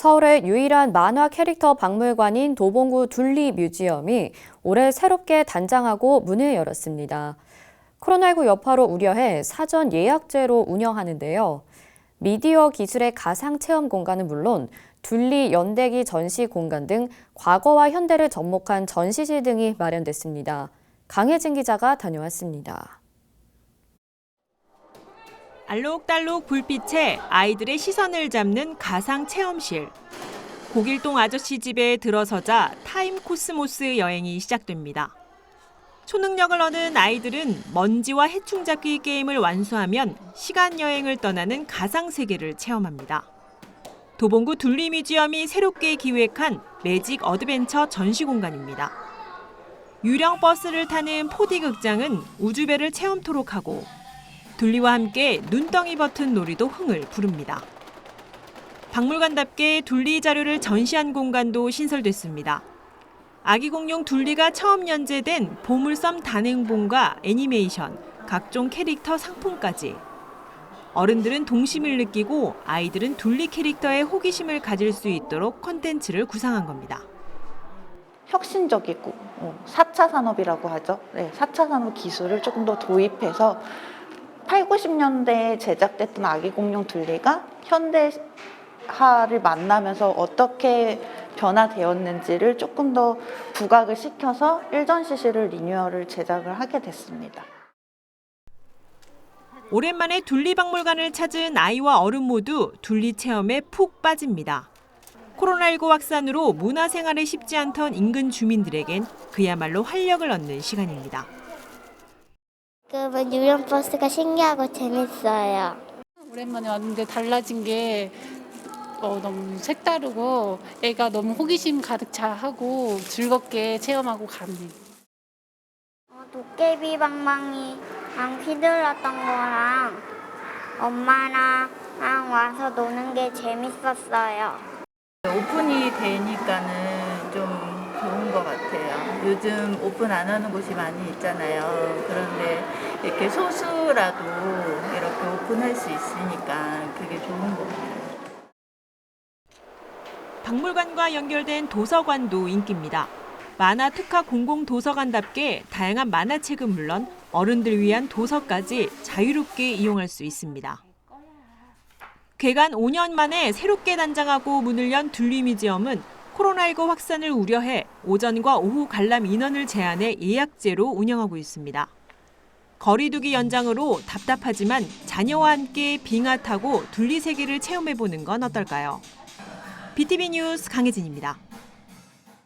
서울의 유일한 만화 캐릭터 박물관인 도봉구 둘리 뮤지엄이 올해 새롭게 단장하고 문을 열었습니다. 코로나19 여파로 우려해 사전 예약제로 운영하는데요. 미디어 기술의 가상 체험 공간은 물론 둘리 연대기 전시 공간 등 과거와 현대를 접목한 전시실 등이 마련됐습니다. 강혜진 기자가 다녀왔습니다. 알록달록 불빛에 아이들의 시선을 잡는 가상 체험실. 고길동 아저씨 집에 들어서자 타임 코스모스 여행이 시작됩니다. 초능력을 얻은 아이들은 먼지와 해충 잡기 게임을 완수하면 시간 여행을 떠나는 가상 세계를 체험합니다. 도봉구 둘리 뮤지엄이 새롭게 기획한 매직 어드벤처 전시 공간입니다. 유령 버스를 타는 4D 극장은 우주배를 체험토록 하고 둘리와 함께 눈덩이 버튼 놀이도 흥을 부릅니다. 박물관답게 둘리 자료를 전시한 공간도 신설됐습니다. 아기 공룡 둘리가 처음 연재된 보물섬 단행본과 애니메이션, 각종 캐릭터 상품까지. 어른들은 동심을 느끼고 아이들은 둘리 캐릭터에 호기심을 가질 수 있도록 콘텐츠를 구상한 겁니다. 혁신적이고 어, 4차 산업이라고 하죠. 네, 4차 산업 기술을 조금 더 도입해서 8, 90년대에 제작됐던 아기 공룡 둘리가 현대화를 만나면서 어떻게 변화되었는지를 조금 더 부각을 시켜서 일전 시시를 리뉴얼을 제작을 하게 됐습니다. 오랜만에 둘리 박물관을 찾은 아이와 어른 모두 둘리 체험에 푹 빠집니다. 코로나19 확산으로 문화생활에 쉽지 않던 인근 주민들에겐 그야말로 활력을 얻는 시간입니다. 지금은 유령 버스가 신기하고 재밌어요. 오랜만에 왔는데 달라진 게 어, 너무 색다르고 애가 너무 호기심 가득 차하고 즐겁게 체험하고 갑니다. 어, 도깨비 방망이 랑 휘둘렀던 거랑 엄마랑 와서 노는 게 재밌었어요. 오픈이 되니까는 요. 요즘 오픈 안 하는 곳이 많이 있잖아요. 그런데 이렇게 소수라도 이렇게 오픈할 수 있으니까 그게 좋은 것 같아요. 박물관과 연결된 도서관도 인기입니다. 만화 특화 공공 도서관답게 다양한 만화책은 물론 어른들 위한 도서까지 자유롭게 이용할 수 있습니다. 개관 5년 만에 새롭게 단장하고 문을 연 둘리 뮤지엄은 코로나19 확산을 우려해 오전과 오후 관람 인원을 제한해 예약제로 운영하고 있습니다. 거리두기 연장으로 답답하지만 자녀와 함께 빙하 타고 둘리 세계를 체험해보는 건 어떨까요? BTV 뉴스 강혜진입니다.